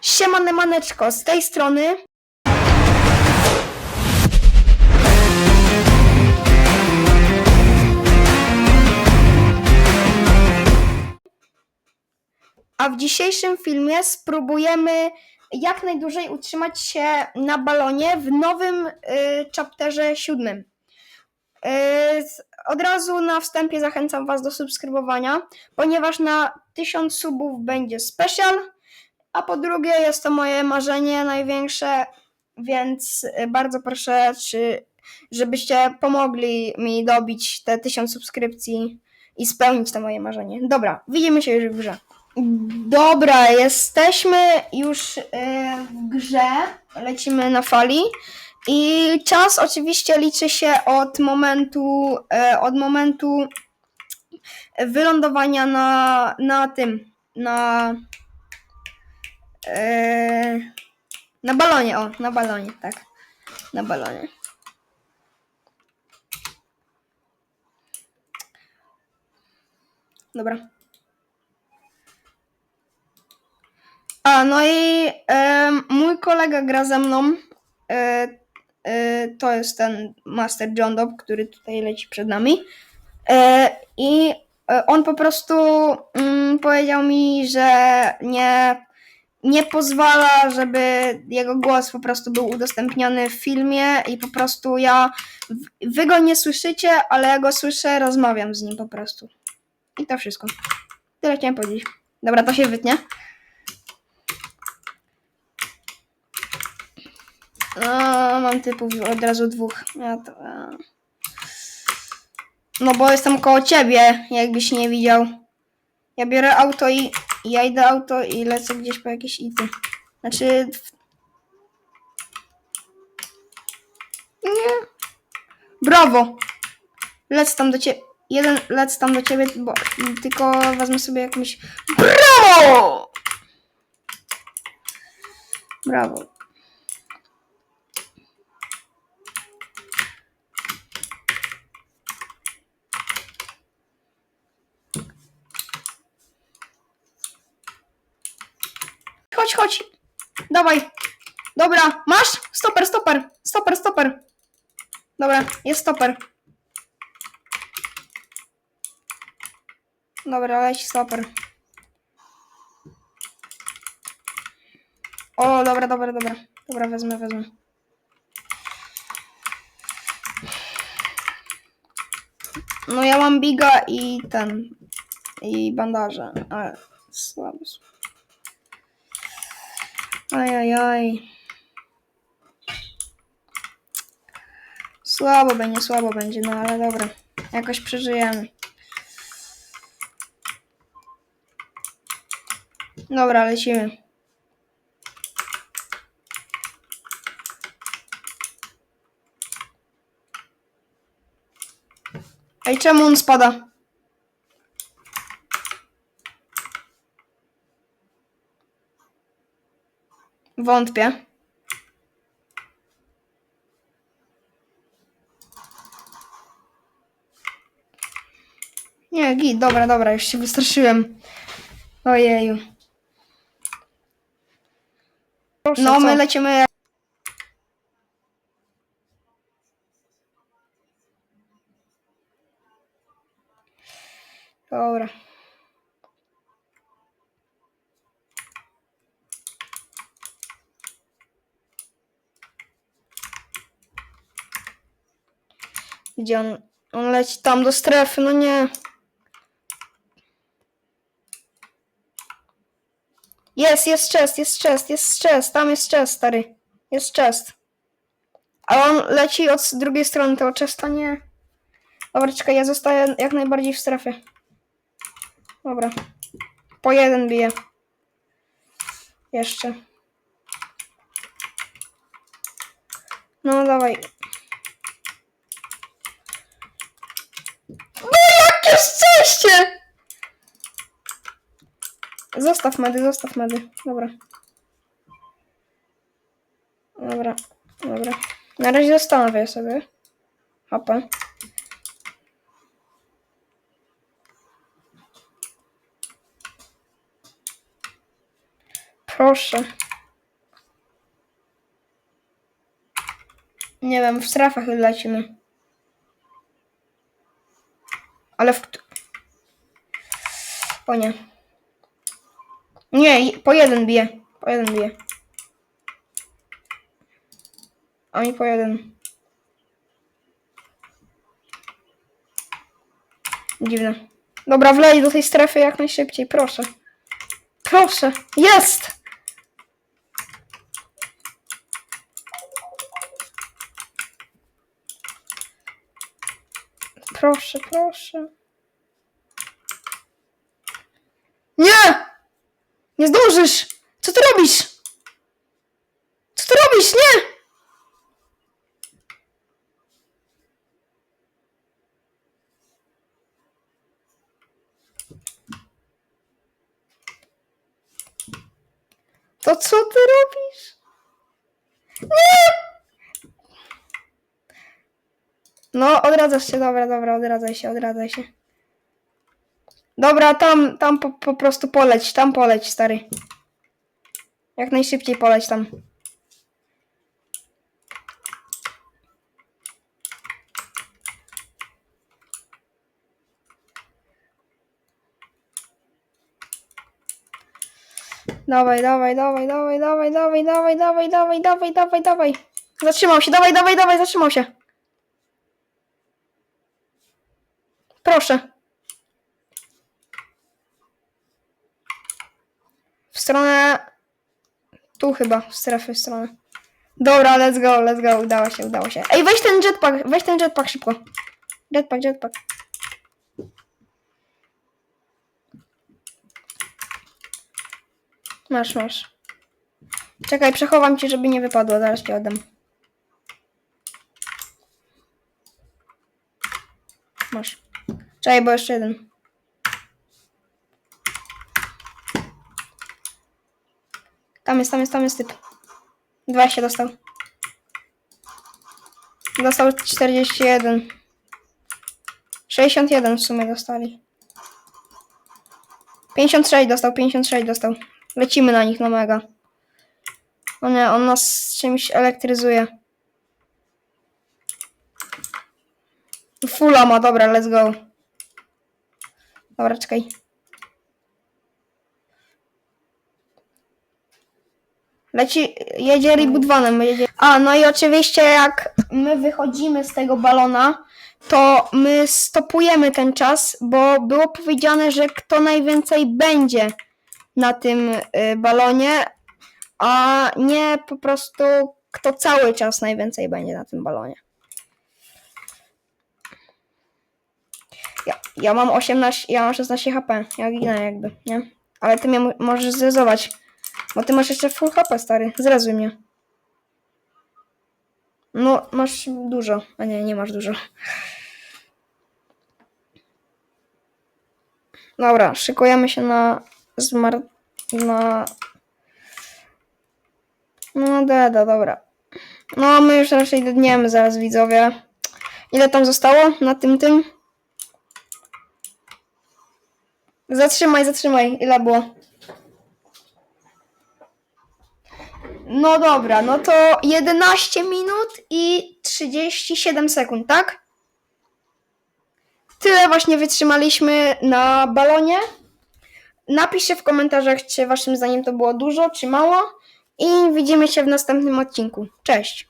Siemane maneczko, z tej strony A w dzisiejszym filmie spróbujemy jak najdłużej utrzymać się na balonie w nowym y, chapterze siódmym. Y, od razu na wstępie zachęcam Was do subskrybowania, ponieważ na 1000 subów będzie special, a po drugie jest to moje marzenie największe, więc y, bardzo proszę, czy, żebyście pomogli mi dobić te 1000 subskrypcji i spełnić to moje marzenie. Dobra, widzimy się już w grze. Dobra, jesteśmy już y, w grze, lecimy na fali i czas oczywiście liczy się od momentu, e, od momentu wylądowania na, na tym, na e, na balonie, o, na balonie, tak, na balonie. Dobra. A, no i em, mój kolega gra ze mną. E, e, to jest ten Master John Dob, który tutaj leci przed nami. E, I e, on po prostu mm, powiedział mi, że nie, nie pozwala, żeby jego głos po prostu był udostępniony w filmie i po prostu ja. Wy go nie słyszycie, ale ja go słyszę, rozmawiam z nim po prostu. I to wszystko. Tyle chciałem powiedzieć. Dobra, to się wytnie. A, mam typów od razu dwóch. Ja to, a. No bo jestem koło ciebie, jakbyś nie widział. Ja biorę auto i ja idę auto i lecę gdzieś po jakieś ity. Znaczy... Nie. Brawo! Lec tam do ciebie. Jeden lec tam do ciebie, bo tylko wezmę sobie jakąś... Brawo! Brawo. Chodź, chodź. Dawaj. Dobra, masz? Stoper, stoper. Stoper, stoper. Dobra, jest stoper. Dobra, leć stoper. O, dobra, dobra, dobra. Dobra, wezmę, wezmę. No ja mam biga i ten. I bandaże, ale słabo. słabo. Ajajaj. Słabo będzie, słabo będzie, no ale dobra. Jakoś przeżyjemy. Dobra, lecimy. Ej, czemu on spada? Wątpię. Nie, git, dobra, dobra, już się wystraszyłem. Ojeju. Proszę, No, co? my lecimy. Dobra. Gdzie on? On leci tam do strefy, no nie. Jest, jest chest, jest chest, jest chest, tam jest chest, stary. Jest chest. A on leci od drugiej strony tego chesta, nie. Dobra, czekaj, ja zostaję jak najbardziej w strefie. Dobra. Po jeden bije. Jeszcze. No dawaj. Zostaw medy, zostaw medy. Dobra. Dobra, dobra. Na razie zastanawiam sobie. Hopa. Proszę. Nie wiem, w strefach lecimy. Ale w... O nie. Nie, po jeden bije. Po jeden bije. Oni po jeden. Dziwne. Dobra, wlej do tej strefy jak najszybciej, proszę. Proszę. Jest! Proszę, proszę. Nie! Nie zdążysz! Co ty robisz? Co ty robisz? Nie! To co ty robisz? Nie! No, odradzasz się, dobra, dobra, odradzaj się, odradzaj się. Dobra, tam, tam po, po prostu poleć, tam poleć, stary. Jak najszybciej poleć tam. Dawaj, dawaj, dawaj, dawaj, dawaj, dawaj, dawaj, dawaj, dawaj, dawaj, dawaj, dawaj. Zatrzymał się, dawaj, dawaj, dawaj, zatrzymał się. Proszę. W stronę... Tu chyba, w strefy, w stronę. Dobra, let's go, let's go, udało się, udało się. Ej, weź ten jetpack, weź ten jetpack szybko. Jetpack, jetpack. Masz, masz. Czekaj, przechowam ci, żeby nie wypadło, zaraz ci oddam. Masz. Czekaj, bo jeszcze jeden. Tam jest, tam jest, tam jest typ. 20 dostał. Dostał 41. 61 w sumie dostali. 56 dostał, 56 dostał. Lecimy na nich na mega. O nie, on nas czymś elektryzuje. Fula ma, dobra, let's go. Dobra, czekaj. Leci, jedzie jedzie. A, no i oczywiście jak my wychodzimy z tego balona, to my stopujemy ten czas, bo było powiedziane, że kto najwięcej będzie na tym y, balonie, a nie po prostu kto cały czas najwięcej będzie na tym balonie. Ja, ja mam 18, ja mam 16 HP, ja ginę jakby, nie? Ale ty mnie mo- możesz zrezować, bo ty masz jeszcze full HP, stary, zrezuj mnie. No, masz dużo, a nie, nie masz dużo. Dobra, szykujemy się na zmar... na... No, deda, dobra. No, my już raczej dedniemy zaraz, widzowie. Ile tam zostało na tym, tym? Zatrzymaj, zatrzymaj. Ile było? No dobra, no to 11 minut i 37 sekund, tak? Tyle właśnie wytrzymaliśmy na balonie. Napiszcie w komentarzach, czy waszym zdaniem to było dużo, czy mało. I widzimy się w następnym odcinku. Cześć!